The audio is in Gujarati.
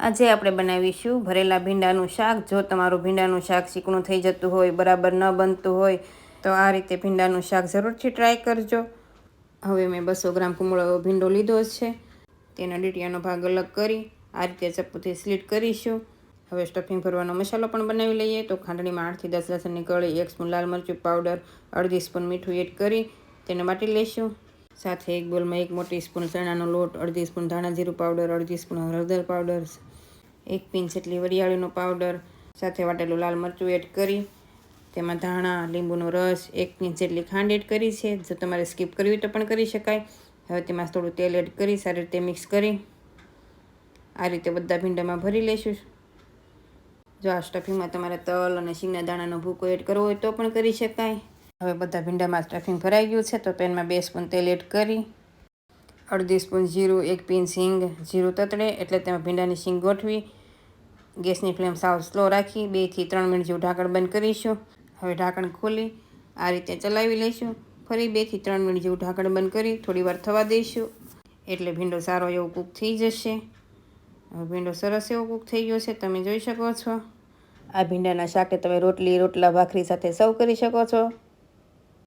આજે આપણે બનાવીશું ભરેલા ભીંડાનું શાક. જો તમારું ભીંડાનું શાક ચીકણું થઈ જતું હોય, બરાબર ન બનતું હોય, તો આ રીતે ભીંડાનું શાક જરૂરથી ટ્રાય કરજો. હવે મેં બસો ગ્રામ કુમળો ભીંડો લીધો છે. તેના ડીટીયાનો ભાગ અલગ કરી, આ રીતે ચપ્પુથી સ્લીટ કરીશું. હવે સ્ટફિંગ ભરવાનો મસાલો પણ બનાવી લઈએ. તો ખાંડણીમાં આઠથી દસ લસણની કળી, એક સ્પૂન લાલ મરચું પાવડર અડધી સ્પૂન મીઠું એડ કરી તેને વાટી લઈશું. સાથે એક બોલમાં એક મોટી સ્પૂન ચણાનો લોટ, અડધી સ્પૂન ધાણા જીરું પાવડર, અડધી સ્પૂન હળદર પાવડર, એક પિંચ જેટલી વરિયાળીનો પાવડર, સાથે વાટેલું લાલ મરચું એડ કરી, તેમાં ધાણા, લીંબુનો રસ, એક પિંચ જેટલી ખાંડ એડ કરી છે. જો તમારે સ્કીપ કરવી હોય તો પણ કરી શકાય. હવે તેમાં થોડું તેલ એડ કરી, સારી રીતે મિક્સ કરી, આ રીતે બધા ભીંડામાં ભરી લઈશું. જો આ સ્ટફિંગમાં તમારે તલ અને શીંગના દાણાનો ભૂકો એડ કરવો હોય તો પણ કરી શકાય. હવે બધા ભીંડામાં સ્ટફિંગ ભરાઈ ગયું છે, તો પેનમાં બે સ્પૂન તેલ એડ કરી, અડધી સ્પૂન જીરું, એક પીન સિંગ જીરું તતડે, એટલે તેમાં ભીંડાની સીંગ ગોઠવી, ગેસની ફ્લેમ સાવ સ્લો રાખી બેથી ત્રણ મિનિટ જેવું ઢાંકણ બંધ કરીશું. હવે ઢાંકણ ખોલી, આ રીતે ચલાવી લઈશું. ફરી બેથી ત્રણ મિનિટ જેવું ઢાંકણ બંધ કરી થોડીવાર થવા દઈશું. એટલે ભીંડો સારો એવો કૂક થઈ જશે. હવે ભીંડો સરસ એવો કૂક થઈ ગયો છે, તમે જોઈ શકો છો. આ ભીંડાના શાકે તમે રોટલી, રોટલા, ભાખરી સાથે સર્વ કરી શકો છો.